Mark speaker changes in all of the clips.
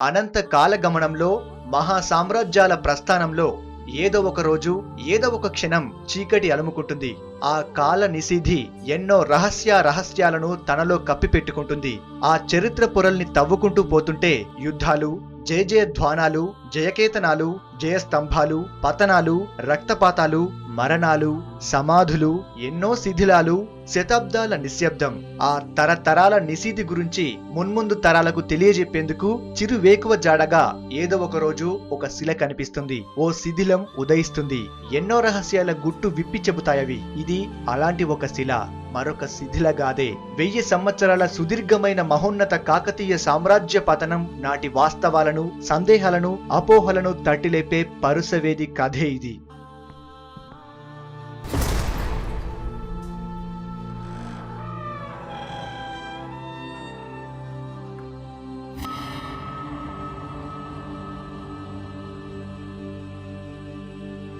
Speaker 1: అనంత కాలగమనంలో మహా సామ్రాజ్యాల ప్రస్థానంలో ఏదో ఒక రోజు ఏదో ఒక క్షణం చీకటి అలుముకుంటుంది. ఆ కాల నిషిధి ఎన్నో రహస్య రహస్యాలను తనలో కప్పిపెట్టుకుంటుంది. ఆ చరిత్ర పొరల్ని తవ్వుకుంటూ పోతుంటే యుద్ధాలు జయజయధ్వానాలు జయకేతనాలు జయస్తంభాలు పతనాలు రక్తపాతాలు మరణాలు సమాధులు ఎన్నో శిథిలాలు శతాబ్దాల నిశ్శబ్దం. ఆ తరతరాల నిశీతి గురించి మున్ముందు తరాలకు తెలియజెప్పేందుకు చిరు వేకువ జాడగా ఏదో ఒక రోజు ఒక శిల కనిపిస్తుంది. ఓ శిథిలం ఉదయిస్తుంది. ఎన్నో రహస్యాల గుట్టు విప్పి చెబుతాయవి. ఇది అలాంటి ఒక శిల మరొక శిథిలగాదే వెయ్యి సంవత్సరాల సుదీర్ఘమైన మహోన్నత కాకతీయ సామ్రాజ్య పతనం నాటి వాస్తవాలను సందేహాలను అపోహలను తట్టిలేపే పరుసవేది కథే ఇది.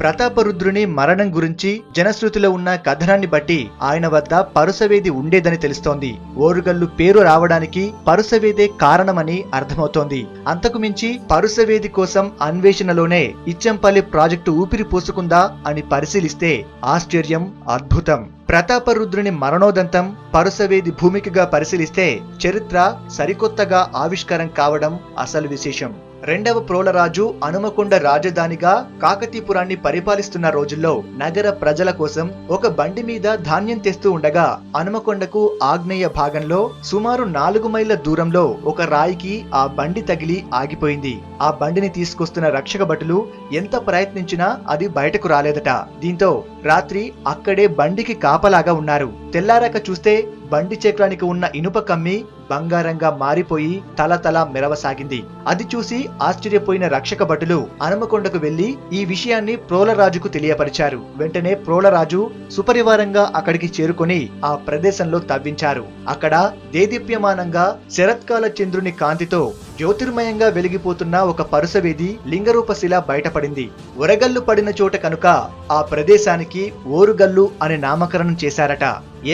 Speaker 1: ప్రతాపరుద్రుని మరణం గురించి జనశ్రుతిలో ఉన్న కథనాన్ని బట్టి ఆయన వద్ద పరుసవేది ఉండేదని తెలుస్తోంది. ఓరుగల్లు పేరు రావడానికి పరుసవేదే కారణమని అర్థమవుతోంది. అంతకు మించి పరుసవేది కోసం అన్వేషణలోనే ఇచ్చంపల్లి ప్రాజెక్టు ఊపిరి పోసుకుందా అని పరిశీలిస్తే ఆశ్చర్యం అద్భుతం. ప్రతాపరుద్రుని మరణోదంతం పరుసవేది భూమికగా పరిశీలిస్తే చరిత్ర సరికొత్తగా ఆవిష్కారం కావడం అసలు విశేషం. రెండవ ప్రోలరాజు హనుమకొండ రాజధానిగా కాకతీపురాన్ని పరిపాలిస్తున్న రోజుల్లో నగర ప్రజల కోసం ఒక బండి మీద ధాన్యం తెస్తూ ఉండగా హనుమకొండకు ఆగ్నేయ భాగంలో సుమారు నాలుగు మైళ్ళ దూరంలో ఒక రాయికి ఆ బండి తగిలి ఆగిపోయింది. ఆ బండిని తీసుకొస్తున్న రక్షక భటులు ఎంత ప్రయత్నించినా అది బయటకు రాలేదట. దీంతో రాత్రి అక్కడే బండికి కాపలాగా ఉన్నారు. తెల్లారాక చూస్తే బండి చక్రానికి ఉన్న ఇనుప కమ్మి బంగారంగా మారిపోయి తల తల మెరవసాగింది. అది చూసి ఆశ్చర్యపోయిన రక్షక భటులు హనుమకొండకు వెళ్ళి ఈ విషయాన్ని ప్రోలరాజుకు తెలియపరిచారు. వెంటనే ప్రోలరాజు సుపరివారంగా అక్కడికి చేరుకొని ఆ ప్రదేశంలో తవ్వించారు. అక్కడ దేదీప్యమానంగా శరత్కాల చంద్రుని కాంతితో జ్యోతిర్మయంగా వెలిగిపోతున్న ఒక పరుసవేది లింగరూపశిల బయటపడింది. ఒరగల్లు పడిన చోట కనుక ఆ ప్రదేశానికి ఓరుగల్లు అనే నామకరణం చేశారట.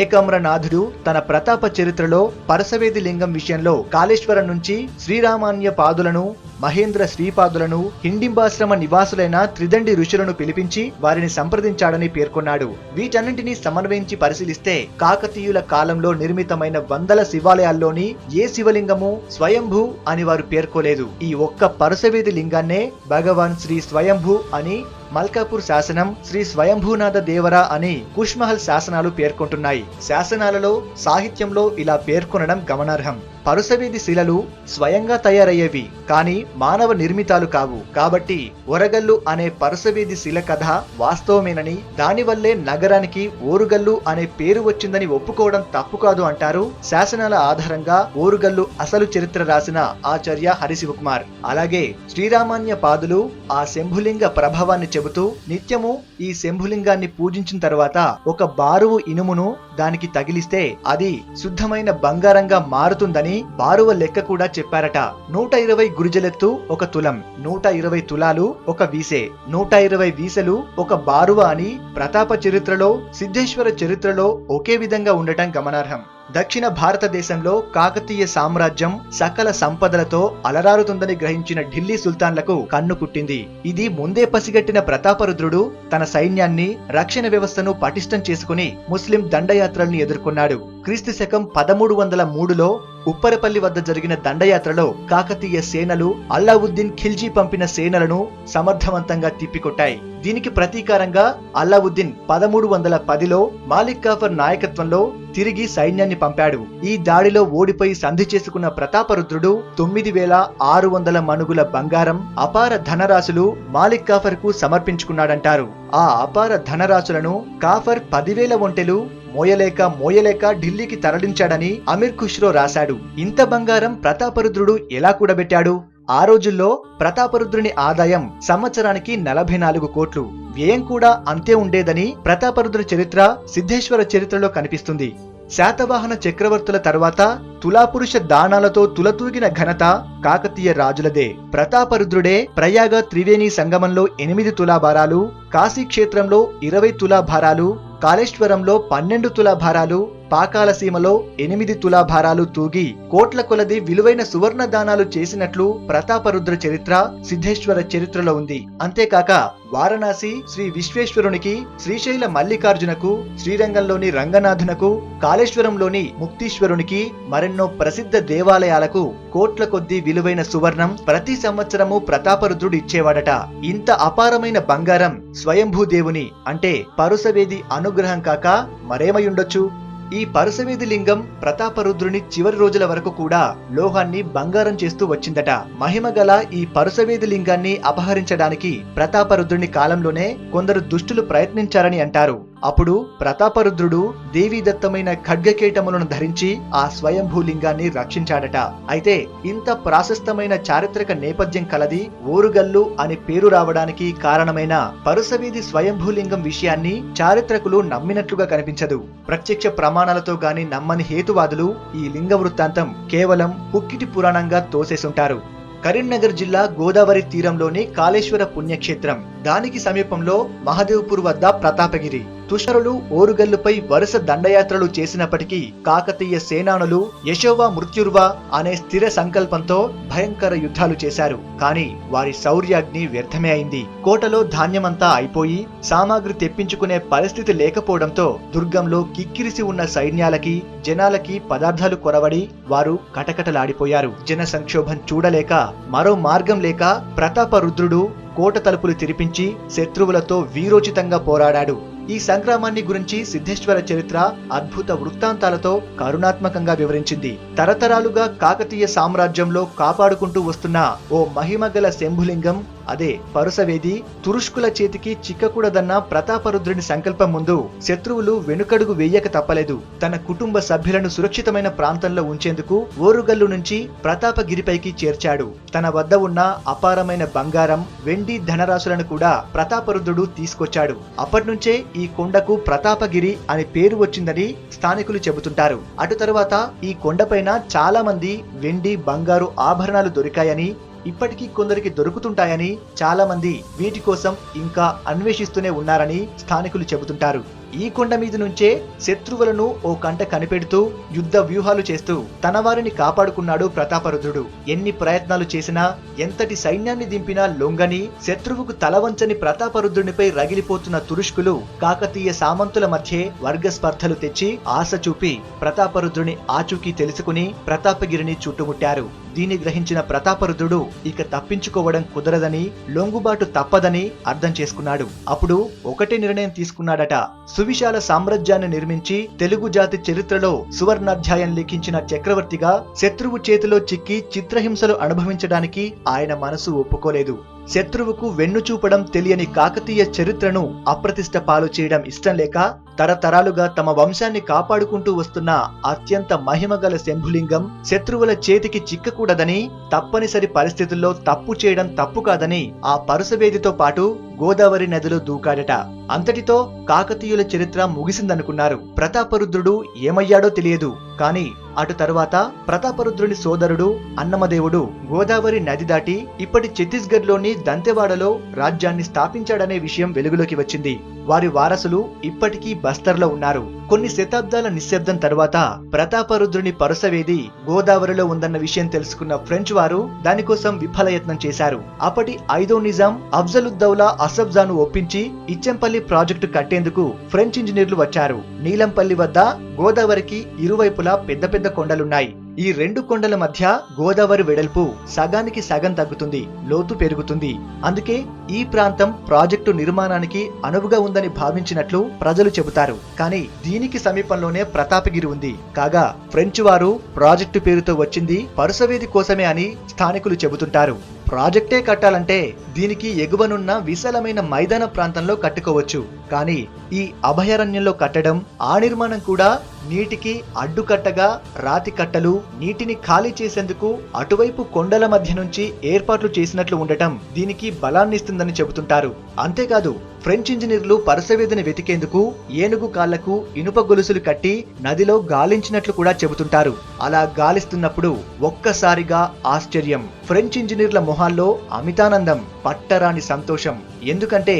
Speaker 1: ఏకమ్రనాథుడు తన ప్రతాప చరిత్రలో పరసవేది లింగం విషయంలో కాళేశ్వరం నుంచి శ్రీరామాన్య పాదులను మహేంద్ర శ్రీపాదులను హిండింబాశ్రమ నివాసులైన త్రిదండి ఋషులను పిలిపించి వారిని సంప్రదించాడని పేర్కొన్నాడు. వీటన్నింటినీ సమన్వయించి పరిశీలిస్తే కాకతీయుల కాలంలో నిర్మితమైన వందల శివాలయాల్లోని ఏ శివలింగము స్వయంభూ అని వారు పేర్కోలేదు. ఈ ఒక్క పరసవేది లింగాన్నే భగవాన్ శ్రీ స్వయంభూ అని మల్కాపూర్ శాసనం శ్రీ స్వయంభూనాథ దేవరా అని కుష్మహల్ శాసనాలు పేర్కొంటున్నాయి. శాసనాలలో సాహిత్యంలో ఇలా పేర్కొనడం గమనార్హం. పరుసవీధి శిలలు స్వయంగా తయారయ్యేవి కానీ మానవ నిర్మితాలు కావు. కాబట్టి ఒరగల్లు అనే పరుసవీధి శిల కథ వాస్తవమేనని దానివల్లే నగరానికి ఓరుగల్లు అనే పేరు వచ్చిందని ఒప్పుకోవడం తప్పు కాదు అంటారు శాసనాల ఆధారంగా ఓరుగల్లు అసలు చరిత్ర రాసిన ఆచార్య హరిశివకుమార్. అలాగే శ్రీరామాన్య పాదులు ఆ శంభులింగ ప్రభావాన్ని చెబుతూ నిత్యము ఈ శంభులింగాన్ని పూజించిన తర్వాత ఒక బారువు ఇనుమును దానికి తగిలిస్తే అది శుద్ధమైన బంగారంగా మారుతుందని బారువ లెక్క కూడా చెప్పారట. నూట ఇరవై గురిజలెత్తు ఒక తులం నూట ఇరవై తులాలు ఒక వీసే నూట ఇరవై వీసలు ఒక బారువ అని ప్రతాప చరిత్రలో సిద్ధేశ్వర చరిత్రలో ఒకే విధంగా ఉండటం గమనార్హం. దక్షిణ భారతదేశంలో కాకతీయ సామ్రాజ్యం సకల సంపదలతో అలరారుతుందని గ్రహించిన ఢిల్లీ సుల్తాన్లకు కన్ను కుట్టింది ఇది ముందే పసిగట్టిన ప్రతాపరుద్రుడు తన సైన్యాన్ని రక్షణ వ్యవస్థను పటిష్టం చేసుకుని ముస్లిం దండయాత్రల్ని ఎదుర్కొన్నాడు. క్రీస్తు శకం పదమూడు వందల మూడులో ఉప్పరపల్లి వద్ద జరిగిన దండయాత్రలో కాకతీయ సేనలు అల్లావుద్దీన్ ఖిల్జీ పంపిన సేనలను సమర్థవంతంగా తిప్పికొట్టాయి. దీనికి ప్రతీకారంగా అల్లావుద్దీన్ పదమూడు వందల పదిలో మాలిక్ కాఫర్ నాయకత్వంలో తిరిగి సైన్యాన్ని పంపాడు. ఈ దాడిలో ఓడిపోయి సంధి చేసుకున్న ప్రతాపరుద్రుడు తొమ్మిది వేల ఆరు వందల మనుగుల బంగారం అపార ధనరాశులు మాలిక్ కాఫర్కు సమర్పించుకున్నాడంటారు. ఆ అపార ధనరాశులను కాఫర్ పదివేల ఒంటెలు మోయలేక మోయలేక ఢిల్లీకి తరలించాడని అమీర్ ఖుష్రో రాశాడు. ఇంత బంగారం ప్రతాపరుద్రుడు ఎలా కూడబెట్టాడు? ఆ రోజుల్లో ప్రతాపరుద్రుని ఆదాయం సంవత్సరానికి నలభై నాలుగు కోట్లు. వ్యయం కూడా అంతే ఉండేదని ప్రతాపరుద్రుని చరిత్ర సిద్ధేశ్వర చరిత్రలో కనిపిస్తుంది. శాతవాహన చక్రవర్తుల తర్వాత తులాపురుష దానాలతో తులతూగిన ఘనత కాకతీయ రాజులదే. ప్రతాపరుద్రుడే ప్రయాగ త్రివేణి సంగమంలో ఎనిమిది తులాభారాలు కాశీ క్షేత్రంలో ఇరవై తులాభారాలు కాళేశ్వరంలో పన్నెండు తులాభారాలు పాకాల సీమలో ఎనిమిది తులాభారాలు తూగి కోట్ల కొలది విలువైన సువర్ణ దానాలు చేసినట్లు ప్రతాపరుద్ర చరిత్ర సిద్ధేశ్వర చరిత్రలో ఉంది. అంతేకాక వారణాసి శ్రీ విశ్వేశ్వరునికి శ్రీశైల మల్లికార్జునకు శ్రీరంగంలోని రంగనాథునకు కాళేశ్వరంలోని ముక్తీశ్వరునికి మరిన్ని ప్రసిద్ధ దేవాలయాలకు కోట్ల కొద్దీ విలువైన సువర్ణం ప్రతి సంవత్సరము ప్రతాపరుద్రుడు ఇచ్చేవాడట. ఇంత అపారమైన బంగారం స్వయంభూదేవుని అంటే పరుసవేది అనుగ్రహం కాక మరేమయుండొచ్చు? ఈ పరుసవేది లింగం ప్రతాపరుద్రుని చివరి రోజుల వరకు కూడా లోహాన్ని బంగారం చేస్తూ వచ్చిందట. మహిమ గల ఈ పరుసవేది లింగాన్ని అపహరించడానికి ప్రతాపరుద్రుని కాలంలోనే కొందరు దుష్టులు ప్రయత్నించారని అంటారు. అప్పుడు ప్రతాపరుద్రుడు దేవీదత్తమైన ఖడ్గకేటములను ధరించి ఆ స్వయంభూలింగాన్ని రక్షించాడట. అయితే ఇంత ప్రాశస్తమైన చారిత్రక నేపథ్యం కలది ఓరుగల్లు అని పేరు రావడానికి కారణమైన పరుసవీధి స్వయంభూలింగం విషయాన్ని చారిత్రకులు నమ్మినట్లుగా కనిపించదు. ప్రత్యక్ష ప్రమాణాలతో గాని నమ్మని హేతువాదులు ఈ లింగ వృత్తాంతం కేవలం పుక్కిటి పురాణంగా తోసేసుంటారు. కరీంనగర్ జిల్లా గోదావరి తీరంలోని కాళేశ్వర పుణ్యక్షేత్రం. దానికి సమీపంలో మహదేవ్పూర్ వద్ద ప్రతాపగిరి. తుషరులు ఓరుగల్లుపై వరుస దండయాత్రలు చేసినప్పటికీ కాకతీయ సేనానులు యశోవా మృత్యుర్వ అనే స్థిర సంకల్పంతో భయంకర యుద్ధాలు చేశారు. కానీ వారి శౌర్యాగ్ని వ్యర్థమే అయింది. కోటలో ధాన్యమంతా అయిపోయి సామాగ్రి తెప్పించుకునే పరిస్థితి లేకపోవడంతో దుర్గంలో కిక్కిరిసి ఉన్న సైన్యాలకి జనాలకి పదార్థాలు కొరవడి వారు కటకటలాడిపోయారు. జన సంక్షోభం చూడలేక మరో మార్గం లేక ప్రతాపరుద్రుడు కోట తలుపులు తెరిపించి శత్రువులతో వీరోచితంగా పోరాడాడు. ఈ సంగ్రామాన్ని గురించి సిద్ధేశ్వర చరిత్ర అద్భుత వృత్తాంతాలతో కరుణాత్మకంగా వివరించింది. తరతరాలుగా కాకతీయ సామ్రాజ్యంలో కాపాడుకుంటూ వస్తున్న ఓ మహిమగల శంభులింగం అదే పరుసవేది తురుష్కుల చేతికి చిక్కకూడదన్న ప్రతాపరుద్రుని సంకల్పం ముందు శత్రువులు వెనుకడుగు వేయక తప్పలేదు. తన కుటుంబ సభ్యులను సురక్షితమైన ప్రాంతంలో ఉంచేందుకు ఓరుగల్లు నుంచి ప్రతాపగిరిపైకి చేర్చాడు. తన వద్ద ఉన్న అపారమైన బంగారం వెండి ధనరాశులను కూడా ప్రతాపరుద్రుడు తీసుకొచ్చాడు. అప్పటినుంచే ఈ కొండకు ప్రతాపగిరి అని పేరు వచ్చిందని స్థానికులు చెబుతుంటారు. అటు తరువాత ఈ కొండపైన చాలా మంది వెండి బంగారు ఆభరణాలు దొరికాయని ఇప్పటికీ కొందరికి దొరుకుతుంటాయని చాలా మంది వీటి కోసం ఇంకా అన్వేషిస్తూనే ఉన్నారని స్థానికులు చెబుతుంటారు. ఈ కొండ మీద నుంచే శత్రువులను ఓ కంట కనిపెడుతూ యుద్ధ వ్యూహాలు చేస్తూ తన వారిని కాపాడుకున్నాడు ప్రతాపరుద్రుడు. ఎన్ని ప్రయత్నాలు చేసినా ఎంతటి సైన్యాన్ని దింపినా లొంగని శత్రువుకు తలవంచని ప్రతాపరుద్రునిపై రగిలిపోతున్న తురుష్కులు కాకతీయ సామంతుల మధ్య వర్గ స్పర్ధలు తెచ్చి ఆశ చూపి ప్రతాపరుద్రుని ఆచూకీ తెలుసుకుని ప్రతాపగిరిని చుట్టుముట్టారు. దీన్ని గ్రహించిన ప్రతాపరుద్రుడు ఇక తప్పించుకోవడం కుదరదని లొంగుబాటు తప్పదని అర్థం చేసుకున్నాడు. అప్పుడు ఒకటే నిర్ణయం తీసుకున్నాడట. సువిశాల సామ్రాజ్యాన్ని నిర్మించి తెలుగు జాతి చరిత్రలో సువర్ణాధ్యాయం లిఖించిన చక్రవర్తిగా శత్రువు చేతిలో చిక్కి చిత్రహింసలు అనుభవించడానికి ఆయన మనసు ఒప్పుకోలేదు. శత్రువుకు వెన్ను చూపడం తెలియని కాకతీయ చరిత్రను అప్రతిష్ట పాలు చేయడం ఇష్టం లేక తరతరాలుగా తమ వంశాన్ని కాపాడుకుంటూ వస్తున్న అత్యంత మహిమగల శంభులింగం శత్రువుల చేతికి చిక్కకూడదని తప్పనిసరి పరిస్థితుల్లో తప్పు చేయడం తప్పు కాదని ఆ పరుసవేదితో పాటు గోదావరి నదిలో దూకాడట. అంతటితో కాకతీయుల చరిత్ర ముగిసిందనుకున్నారు. ప్రతాపరుద్రుడు ఏమయ్యాడో తెలియదు. కానీ అటు తరువాత ప్రతాపరుద్రుని సోదరుడు అన్నమదేవుడు గోదావరి నది దాటి ఇప్పటి ఛత్తీస్గఢ్లోని దంతెవాడలో రాజ్యాన్ని స్థాపించాడనే విషయం వెలుగులోకి వచ్చింది. వారి వారసులు ఇప్పటికీ బస్తర్లో ఉన్నారు. కొన్ని శతాబ్దాల నిశ్శబ్దం తర్వాత ప్రతాపరుద్రుని పరుసవేది గోదావరిలో ఉందన్న విషయం తెలుసుకున్న ఫ్రెంచ్ వారు దానికోసం విఫలయత్నం చేశారు. అప్పటి ఐదో నిజాం అఫ్జలుద్దౌలా అసబ్జాను ఒప్పించి ఇచ్చెంపల్లి ప్రాజెక్టు కట్టేందుకు ఫ్రెంచ్ ఇంజనీర్లు వచ్చారు. నీలంపల్లి వద్ద గోదావరికి ఇరువైపులా పెద్ద పెద్ద కొండలున్నాయి. ఈ రెండు కొండల మధ్య గోదావరి వెడల్పు సగానికి సగం తగ్గుతుంది లోతు పెరుగుతుంది. అందుకే ఈ ప్రాంతం ప్రాజెక్టు నిర్మాణానికి అనువుగా ఉందని భావించినట్లు ప్రజలు చెబుతారు. కానీ దీనికి సమీపంలోనే ప్రతాపగిరి ఉంది. కాగా ఫ్రెంచ్ వారు ప్రాజెక్టు పేరుతో వచ్చింది పరుసవేది కోసమే అని స్థానికులు చెబుతుంటారు. ప్రాజెక్టే కట్టాలంటే దీనికి ఎగువనున్న విశాలమైన మైదాన ప్రాంతంలో కట్టుకోవచ్చు. కానీ ఈ అభయారణ్యంలో కట్టడం ఆ నిర్మాణం కూడా నీటికి అడ్డుకట్టగా రాతి కట్టలు నీటిని ఖాళీ చేసేందుకు అటువైపు కొండల మధ్య నుంచి ఏర్పాట్లు చేసినట్లు ఉండటం దీనికి బలాన్నిస్తుందని చెబుతుంటారు. అంతేకాదు ఫ్రెంచ్ ఇంజనీర్లు పరసవేదిని వెతికేందుకు ఏనుగు కాళ్ళకు ఇనుప గొలుసులు కట్టి నదిలో గాలించినట్లు కూడా చెబుతుంటారు. అలా గాలిస్తున్నప్పుడు ఒక్కసారిగా ఆశ్చర్యం. ఫ్రెంచ్ ఇంజనీర్ల మొహాల్లో అమితానందం పట్టరాని సంతోషం. ఎందుకంటే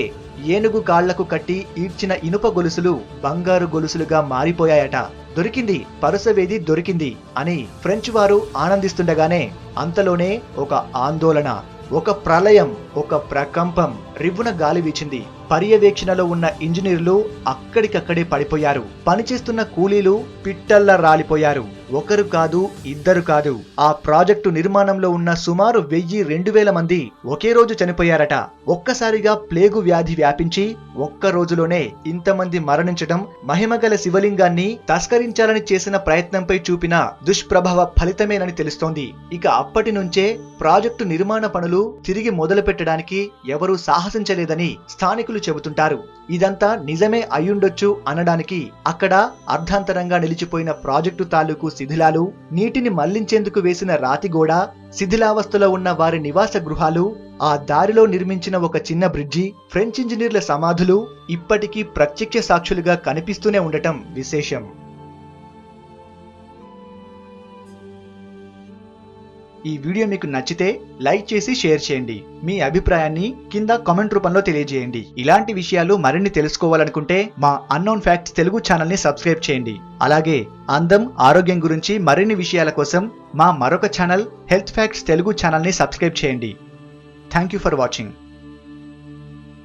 Speaker 1: ఏనుగు కాళ్ళకు కట్టి ఈడ్చిన ఇనుప గొలుసులు బంగారు గొలుసులుగా మారిపోయాయట. దొరికింది పరుసవేది దొరికింది అని ఫ్రెంచ్ వారు ఆనందిస్తుండగానే అంతలోనే ఒక ఆందోళన ఒక ప్రళయం ఒక ప్రకంపం రివ్వున గాలి వీచింది. పర్యవేక్షణలో ఉన్న ఇంజనీర్లు అక్కడికక్కడే పడిపోయారు. పనిచేస్తున్న కూలీలు పిట్టల్లా రాలిపోయారు. ఒకరు కాదు ఇద్దరు కాదు. ఆ ప్రాజెక్టు నిర్మాణంలో ఉన్న సుమారు వెయ్యి రెండు వేల మంది ఒకే రోజు చనిపోయారట. ఒక్కసారిగా ప్లేగు వ్యాధి వ్యాపించి ఒక్క రోజులోనే ఇంతమంది మరణించడం మహిమగల శివలింగాన్ని తస్కరించాలని చేసిన ప్రయత్నంపై చూపిన దుష్ప్రభావ ఫలితమేనని తెలుస్తోంది. ఇక అప్పటి నుంచే ప్రాజెక్టు నిర్మాణ పనులు తిరిగి మొదలు పెట్టడానికి ఎవరూ సాహసించలేదని స్థానికులు చెబుతుంటారు. ఇదంతా నిజమే అయ్యుండొచ్చు అనడానికి అక్కడ అర్ధాంతరంగా నిలిచిపోయిన ప్రాజెక్టు తాలూకు శిథిలాలు నీటిని మళ్ళించేందుకు వేసిన రాతిగోడ శిథిలావస్థలో ఉన్న వారి నివాస గృహాలు ఆ దారిలో నిర్మించిన ఒక చిన్న బ్రిడ్జి ఫ్రెంచ్ ఇంజనీర్ల సమాధులు ఇప్పటికీ ప్రత్యక్ష సాక్షులుగా కనిపిస్తూనే ఉండటం విశేషం. ఈ వీడియో మీకు నచ్చితే లైక్ చేసి షేర్ చేయండి. మీ అభిప్రాయాన్ని కింద కామెంట్ రూపంలో తెలియజేయండి. ఇలాంటి విషయాలు మరిన్ని తెలుసుకోవాలనుకుంటే మా అన్నోన్ ఫ్యాక్ట్స్ తెలుగు ఛానల్ని సబ్స్క్రైబ్ చేయండి. అలాగే అందం ఆరోగ్యం గురించి మరిన్ని విషయాల కోసం మా మరొక ఛానల్ హెల్త్ ఫ్యాక్ట్స్ తెలుగు ఛానల్ని సబ్స్క్రైబ్ చేయండి. Thank you for watching